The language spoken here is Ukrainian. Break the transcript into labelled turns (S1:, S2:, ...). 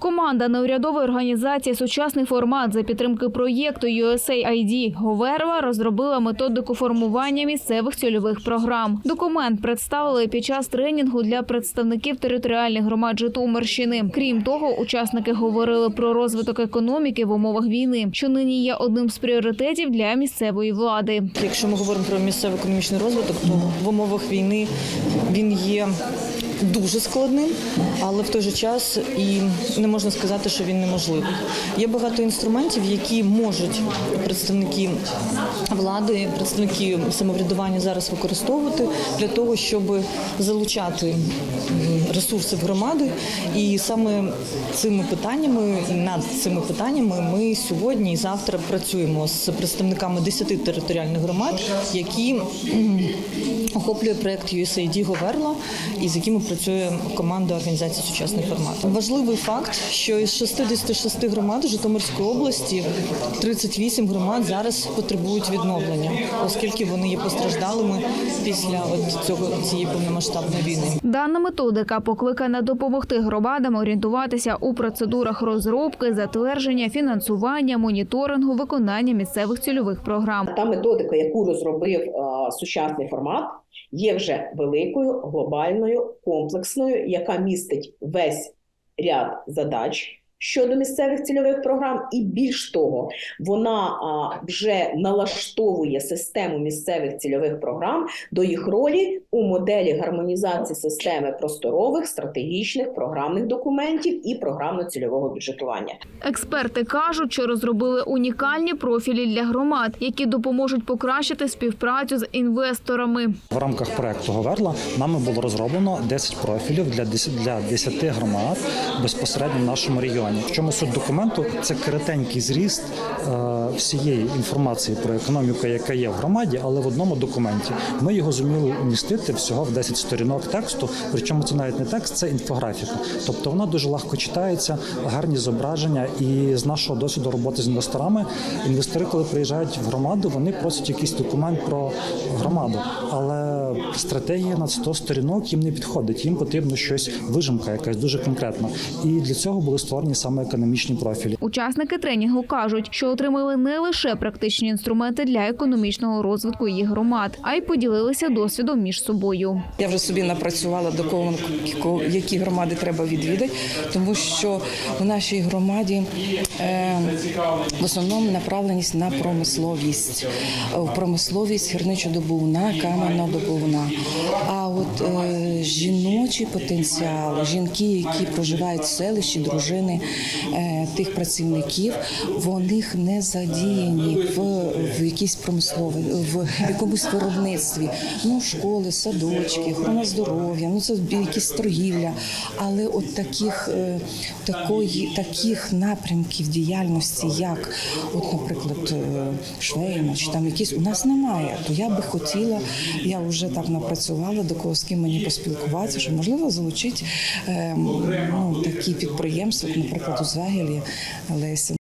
S1: Команда неурядової організації Сучасний формат за підтримки проєкту USAID Говерва розробила методику формування місцевих цільових програм. Документ представили під час тренінгу для представників територіальних громад Житомирщини. Крім того, учасники говорили про розвиток економіки в умовах війни, що нині є одним з пріоритетів для місцевої влади.
S2: Якщо ми говоримо про місцевий економічний розвиток, то в умовах війни він є дуже складним, але в той же час і не можна сказати, що він неможливий. Є багато інструментів, які можуть представники влади, представники самоврядування зараз використовувати для того, щоб залучати ресурси в громади. І саме цими питаннями над цими питаннями ми сьогодні і завтра працюємо з представниками 10 територіальних громад, які охоплює проект USAID Говерла, і з якими працює команда організації Сучасний формат. Важливий факт, що із 66 громад Житомирської області 38 громад зараз потребують відновлення, оскільки вони є постраждалими після от цього цієї повномасштабної війни.
S1: Дана методика покликана допомогти громадам орієнтуватися у процедурах розробки, затвердження, фінансування, моніторингу, виконання місцевих цільових програм.
S3: Та методика, яку розробив е, сучасний формат, є вже великою, глобальною, комплексною, яка містить весь ряд задач щодо місцевих цільових програм, і більш того, вона а, вже налаштовує систему місцевих цільових програм до їх ролі у моделі гармонізації системи просторових стратегічних програмних документів і програмно-цільового бюджетування.
S1: Експерти кажуть, що розробили унікальні профілі для громад, які допоможуть покращити співпрацю з інвесторами.
S4: В рамках проекту Говерла нами було розроблено 10 профілів для 10, для 10 громад безпосередньо в нашому регіоні. В чому суть документу? Це коротенький зріст е, всієї інформації про економіку, яка є в громаді, але в одному документі. Ми його зуміли умістити всього в 10 сторінок тексту. Причому це навіть не текст, це інфографіка. Тобто вона дуже легко читається, гарні зображення. І з нашого досвіду роботи з інвесторами, інвестори, коли приїжджають в громаду, вони просять якийсь документ про громаду. Але стратегія на 100 сторінок їм не підходить. Їм потрібно щось вижимка, якась дуже конкретна. І для цього були створені саме економічні профілі.
S1: Учасники тренінгу кажуть, що отримали не лише практичні інструменти для економічного розвитку їх громад, а й поділилися досвідом між собою.
S5: Я вже собі напрацювала до кого які громади треба відвідати, тому що в нашій громаді е, в основному направленість на промисловість, в промисловість гірничодобувна, кам'янодобувна. А от е, жіночий потенціал, жінки, які проживають в селищі, дружини е, тих працівників, вони не задіяні в, в якійсь промисловій, в якомусь виробництві. Ну, школи, садочки, охорона здоров'я, ну це якісь торгівля. Але от таких, е, такої, таких напрямків діяльності, як, от, наприклад, е, швейна чи там якісь у нас немає. То я би хотіла, я вже так напрацювала, до кого з ким мені поспілкуватися, що можливо залучити е, ну, такі підприємства, наприклад, у Звегелі Леся.